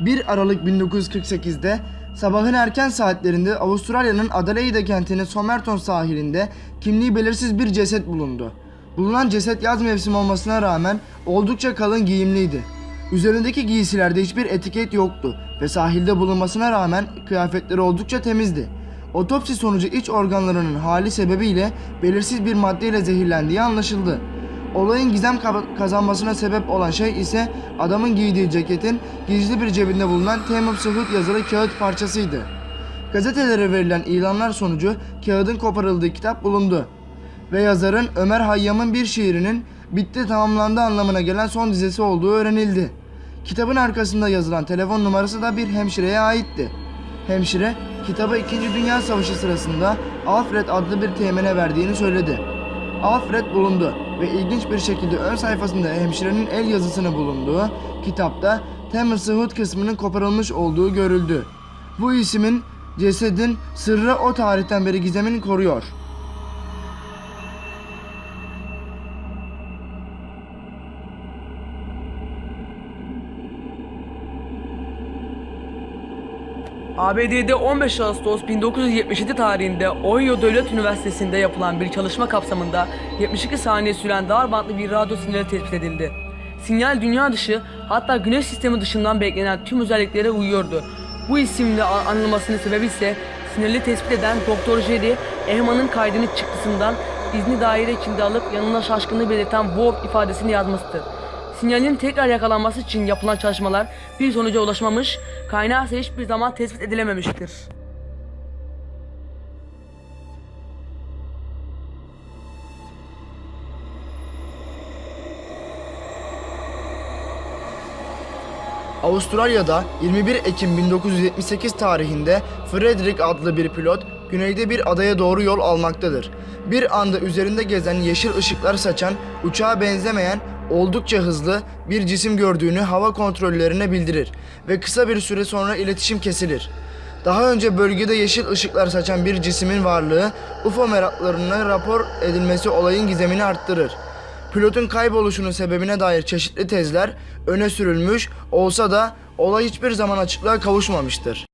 1 Aralık 1948'de sabahın erken saatlerinde Avustralya'nın Adelaide kentinin Somerton sahilinde kimliği belirsiz bir ceset bulundu. Bulunan ceset yaz mevsimi olmasına rağmen oldukça kalın giyimliydi. Üzerindeki giysilerde hiçbir etiket yoktu ve sahilde bulunmasına rağmen kıyafetleri oldukça temizdi. Otopsi sonucu iç organlarının hali sebebiyle belirsiz bir maddeyle zehirlendiği anlaşıldı. Olayın gizem ka- kazanmasına sebep olan şey ise adamın giydiği ceketin gizli bir cebinde bulunan Temur Suhut yazılı kağıt parçasıydı. Gazetelere verilen ilanlar sonucu kağıdın koparıldığı kitap bulundu. Ve yazarın Ömer Hayyam'ın bir şiirinin bitti tamamlandı anlamına gelen son dizesi olduğu öğrenildi. Kitabın arkasında yazılan telefon numarası da bir hemşireye aitti. Hemşire, kitabı 2. Dünya Savaşı sırasında Alfred adlı bir teğmene verdiğini söyledi. Alfred bulundu ve ilginç bir şekilde ön sayfasında hemşirenin el yazısını bulunduğu kitapta Thames Hood kısmının koparılmış olduğu görüldü. Bu isimin cesedin sırrı o tarihten beri gizemini koruyor. ABD'de 15 Ağustos 1977 tarihinde Ohio Devlet Üniversitesi'nde yapılan bir çalışma kapsamında 72 saniye süren dar bantlı bir radyo sinyali tespit edildi. Sinyal dünya dışı hatta güneş sistemi dışından beklenen tüm özelliklere uyuyordu. Bu isimle anılmasının sebebi ise sinyali tespit eden Dr. Jerry Ehman'ın kaydını çıktısından izni daire içinde alıp yanına şaşkınlığı belirten Bob ifadesini yazmasıdır. Sinyalin tekrar yakalanması için yapılan çalışmalar bir sonuca ulaşmamış, kaynağı ise hiçbir zaman tespit edilememiştir. Avustralya'da 21 Ekim 1978 tarihinde Frederick adlı bir pilot güneyde bir adaya doğru yol almaktadır. Bir anda üzerinde gezen yeşil ışıklar saçan, uçağa benzemeyen oldukça hızlı bir cisim gördüğünü hava kontrollerine bildirir ve kısa bir süre sonra iletişim kesilir. Daha önce bölgede yeşil ışıklar saçan bir cismin varlığı UFO meraklarına rapor edilmesi olayın gizemini arttırır. Pilotun kayboluşunun sebebine dair çeşitli tezler öne sürülmüş olsa da olay hiçbir zaman açıklığa kavuşmamıştır.